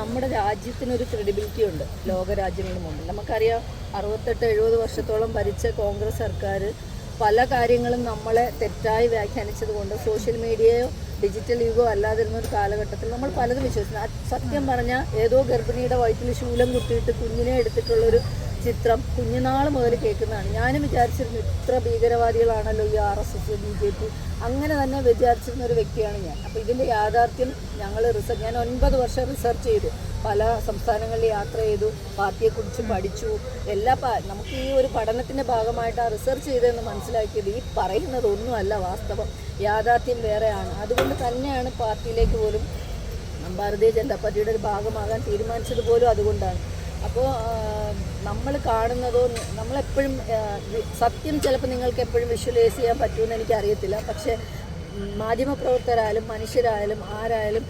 നമ്മുടെ രാജ്യത്തിനൊരു ക്രെഡിബിലിറ്റി ഉണ്ട്. ലോകരാജ്യങ്ങളുടെ മുമ്പിൽ. നമുക്കറിയാം അറുപത്തെട്ട് എഴുപത് വർഷത്തോളം ഭരിച്ച കോൺഗ്രസ് സർക്കാർ പല കാര്യങ്ങളും നമ്മളെ തെറ്റായി വ്യാഖ്യാനിച്ചത് കൊണ്ട് സോഷ്യൽ മീഡിയയോ ഡിജിറ്റൽ യുഗോ അല്ലാതിരുന്ന ഒരു കാലഘട്ടത്തിൽ നമ്മൾ പലതും വിശ്വസിക്കുന്നു സത്യം പറഞ്ഞാൽ ഏതോ ഗർഭിണിയുടെ വയറ്റിൽ ശൂലം കുത്തിയിട്ട് കുഞ്ഞിനെ എടുത്തിട്ടുള്ളൊരു ചിത്രം കുഞ്ഞുനാൾ മുതൽ കേൾക്കുന്നതാണ്. ഞാനും വിചാരിച്ചിരുന്നു ഇത്ര ഭീകരവാദികളാണല്ലോ ഈ R S S B J P. അങ്ങനെ തന്നെ വിചാരിച്ചിരുന്ന ഒരു വ്യക്തിയാണ് ഞാൻ. അപ്പോൾ ഇതിന്റെ യാഥാർത്ഥ്യം ഞങ്ങൾ റിസർച്ച് ഞാൻ ഒൻപത് വർഷം റിസർച്ച് ചെയ്തു. പല സംസ്ഥാനങ്ങളിൽ യാത്ര ചെയ്തു പാർട്ടിയെക്കുറിച്ച് പഠിച്ചു. എല്ലാ നമുക്ക് ഈ ഒരു പഠനത്തിന്റെ ഭാഗമായിട്ട് ആ റിസർച്ച് ചെയ്തതെന്ന് മനസ്സിലാക്കിയത്. ഈ പറയുന്നത് ഒന്നുമല്ല വാസ്തവം. യാഥാർത്ഥ്യം വേറെയാണ്. അതുകൊണ്ട് തന്നെയാണ് പാർട്ടിയിലേക്ക് പോലും ഭാരതീയ ജനതാ പാർട്ടിയുടെ ഒരു ഭാഗമാകാൻ തീരുമാനിച്ചത് പോലും അതുകൊണ്ടാണ്. അപ്പോൾ നമ്മൾ കാണുന്നതോ നമ്മളെപ്പോഴും സത്യം ചിലപ്പോൾ നിങ്ങൾക്ക് എപ്പോഴും വിഷ്വലൈസ് ചെയ്യാൻ പറ്റുമെന്ന് എനിക്കറിയത്തില്ല. പക്ഷേ മാധ്യമപ്രവർത്തകരായാലും മനുഷ്യരായാലും ആരായാലും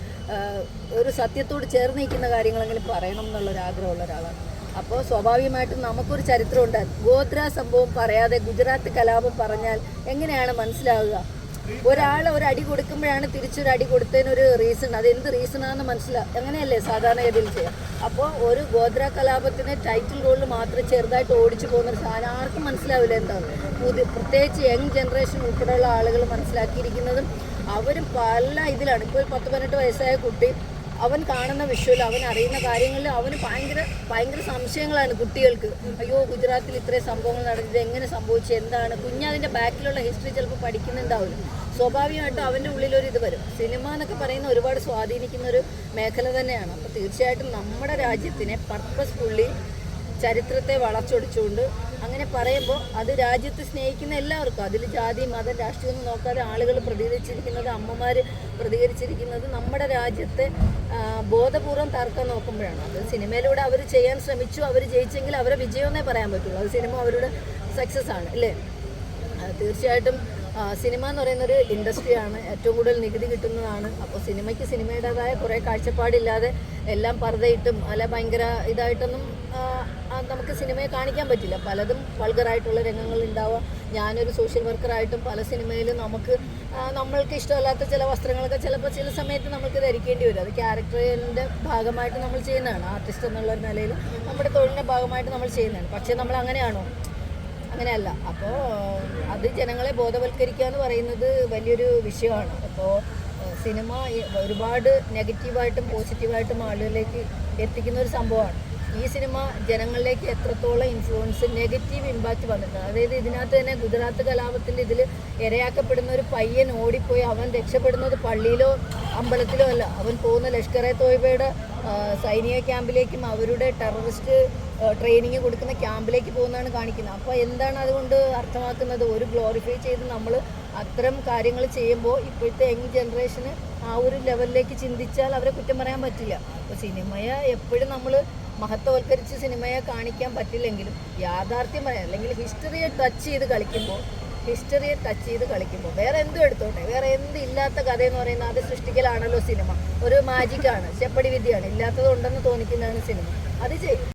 ഒരു സത്യത്തോട് ചേർന്ന് നിൽക്കുന്ന കാര്യങ്ങളെങ്കിലും പറയണം എന്നുള്ളൊരാഗ്രഹമുള്ള ഒരാളാണ്. അപ്പോൾ സ്വാഭാവികമായിട്ടും നമുക്കൊരു ചരിത്രം ചരിത്രമുണ്ട്. ഗോത്ര സംഭവം പറയാതെ ഗുജറാത്ത് കലാപം പറഞ്ഞാൽ എങ്ങനെയാണ് മനസ്സിലാവുക? ഒരാൾ ഒരു അടി കൊടുക്കുമ്പോഴാണ് തിരിച്ചൊരു അടി കൊടുത്തതിനൊരു റീസൺ അത് എന്ത് റീസണാണെന്ന് മനസ്സിലാവും അങ്ങനെയല്ലേ സാധാരണ സാധാരണഗതിയിൽ ചെയ്യാം. അപ്പോൾ ഒരു ഗോത്ര കലാപത്തിന് ടൈറ്റിൽ റോളിൽ മാത്രം ചെറുതായിട്ട് ഓടിച്ചു പോകുന്ന സാധനം ആർക്കും മനസ്സിലാവില്ല എന്താണ് പുതിയ പ്രത്യേകിച്ച് യങ് ജനറേഷൻ ഉൾപ്പെടെയുള്ള ആളുകൾ മനസ്സിലാക്കിയിരിക്കുന്നതും അവരും പല ഇതിലാണ്. ഇപ്പോൾ പത്ത് പതിനെട്ട് വയസ്സായ കുട്ടി അവൻ കാണുന്ന വിഷ്വൽ അവൻ അറിയുന്ന കാര്യങ്ങളിൽ അവന് ഭയങ്കര ഭയങ്കര സംശയങ്ങളാണ് കുട്ടികൾക്ക്. അയ്യോ ഗുജറാത്തിൽ ഇത്രയും സംഭവങ്ങൾ നടന്നത് എങ്ങനെ സംഭവിച്ചു എന്താണ്? കുഞ്ഞതിന്റെ ബാക്കിലുള്ള ഹിസ്റ്ററി ചിലപ്പോൾ പഠിക്കുന്നുണ്ടാവില്ല. സ്വാഭാവികമായിട്ടും അവന്റെ ഉള്ളിലൊരു ഇത് വരും. സിനിമ എന്നൊക്കെ പറയുന്ന ഒരുപാട് സ്വാധീനിക്കുന്ന ഒരു മേഖല തന്നെയാണ്. അപ്പോൾ തീർച്ചയായിട്ടും നമ്മുടെ രാജ്യത്തിനെ പർപ്പസ്ഫുള്ളി ചരിത്രത്തെ വളച്ചൊടിച്ചുകൊണ്ട് അങ്ങനെ പറയുമ്പോൾ അത് രാജ്യത്തെ സ്നേഹിക്കുന്ന എല്ലാവർക്കും. അതിൽ ജാതി മതം രാഷ്ട്രീയം ഒന്നും നോക്കാതെ ആളുകൾ പ്രതികരിച്ചിരിക്കുന്നത് അമ്മമാർ പ്രതികരിച്ചിരിക്കുന്നത് നമ്മുടെ രാജ്യത്തെ ബോധപൂർവം തർക്കം നോക്കുമ്പോഴാണ്. അത് സിനിമയിലൂടെ അവർ ചെയ്യാൻ ശ്രമിച്ചു അവർ ജയിച്ചെങ്കിൽ അവരെ വിജയമെന്നേ പറയാൻ പറ്റുള്ളൂ. അത് സിനിമ അവരുടെ സക്സസ് ആണ് അല്ലേ? തീർച്ചയായിട്ടും സിനിമ എന്ന് പറയുന്നൊരു ഇൻഡസ്ട്രിയാണ് ഏറ്റവും കൂടുതൽ നികുതി കിട്ടുന്നതാണ്. അപ്പോൾ സിനിമയ്ക്ക് സിനിമയുടേതായ കുറേ കാഴ്ചപ്പാടില്ലാതെ എല്ലാം പർദ്ദയിട്ടും അല്ല ഭയങ്കര ഇതായിട്ടൊന്നും നമുക്ക് സിനിമയെ കാണിക്കാൻ പറ്റില്ല. പലതും വൾഗറായിട്ടുള്ള രംഗങ്ങൾ ഉണ്ടാവുക ഞാനൊരു സോഷ്യൽ വർക്കറായിട്ടും പല സിനിമയിലും നമുക്ക് നമ്മൾക്ക് ഇഷ്ടമല്ലാത്ത ചില വസ്ത്രങ്ങളൊക്കെ ചിലപ്പോൾ ചില സമയത്ത് നമുക്ക് ധരിക്കേണ്ടി വരും. അത് ക്യാരക്ടറിന്റെ ഭാഗമായിട്ട് നമ്മൾ ചെയ്യുന്നതാണ്. ആർട്ടിസ്റ്റ് എന്നുള്ള ഒരു നിലയിൽ നമ്മുടെ തൊഴിലിന്റെ ഭാഗമായിട്ട് നമ്മൾ ചെയ്യുന്നതാണ്. പക്ഷേ നമ്മൾ അങ്ങനെയാണോ അങ്ങനെയല്ല. അപ്പോൾ അത് ജനങ്ങളെ ബോധവൽക്കരിക്കുക എന്ന് പറയുന്നത് വലിയൊരു വിഷയമാണ്. അപ്പോൾ സിനിമ ഒരുപാട് നെഗറ്റീവായിട്ടും പോസിറ്റീവായിട്ടും ആളുകളിലേക്ക് എത്തിക്കുന്ന ഒരു സംഭവമാണ്. ഈ സിനിമ ജനങ്ങളിലേക്ക് എത്രത്തോളം ഇൻഫ്ലുവൻസ് നെഗറ്റീവ് ഇമ്പാക്റ്റ് വന്നിട്ടുണ്ട്. അതായത് ഇതിനകത്ത് തന്നെ ഗുജറാത്ത് കലാപത്തിൽ ഇതിൽ ഇരയാക്കപ്പെടുന്ന ഒരു പയ്യൻ ഓടിപ്പോയി. അവൻ രക്ഷപ്പെടുന്നത് പള്ളിയിലോ അമ്പലത്തിലോ അല്ല. അവൻ പോകുന്ന ലഷ്കർ എ തോയ്ബയുടെ സൈനിക ക്യാമ്പിലേക്കും അവരുടെ ടെററിസ്റ്റ് ട്രെയിനിങ് കൊടുക്കുന്ന ക്യാമ്പിലേക്ക് പോകുന്നതാണ് കാണിക്കുന്നത്. അപ്പോൾ എന്താണ് അതുകൊണ്ട് അർത്ഥമാക്കുന്നത്? ഒരു ഗ്ലോറിഫൈ ചെയ്ത് നമ്മൾ അത്തരം കാര്യങ്ങൾ ചെയ്യുമ്പോൾ ഇപ്പോഴത്തെ യങ് ജനറേഷന് ആ ഒരു ലെവലിലേക്ക് ചിന്തിച്ചാൽ അവരെ കുറ്റം പറയാൻ പറ്റില്ല. അപ്പോൾ സിനിമയെ എപ്പോഴും നമ്മൾ മഹത്വവൽക്കരിച്ച് സിനിമയെ കാണിക്കാൻ പറ്റില്ലെങ്കിലും യാഥാർത്ഥ്യം പറയാം അല്ലെങ്കിൽ ഹിസ്റ്ററിയെ ടച്ച് ചെയ്ത് കളിക്കുമ്പോൾ ഹിസ്റ്ററിയെ ടച്ച് ചെയ്ത് കളിക്കുമ്പോൾ വേറെ എന്തും എടുത്തോട്ടെ? വേറെ എന്ത് ഇല്ലാത്ത കഥ എന്ന് പറയുന്നത് അത് സൃഷ്ടിക്കലാണല്ലോ സിനിമ. ഒരു മാജിക്കാണ് ചെപ്പടി വിദ്യയാണ്. ഇല്ലാത്തത് ഉണ്ടെന്ന് തോന്നിക്കുന്നതാണ് സിനിമ. അത് ചെയ്യും.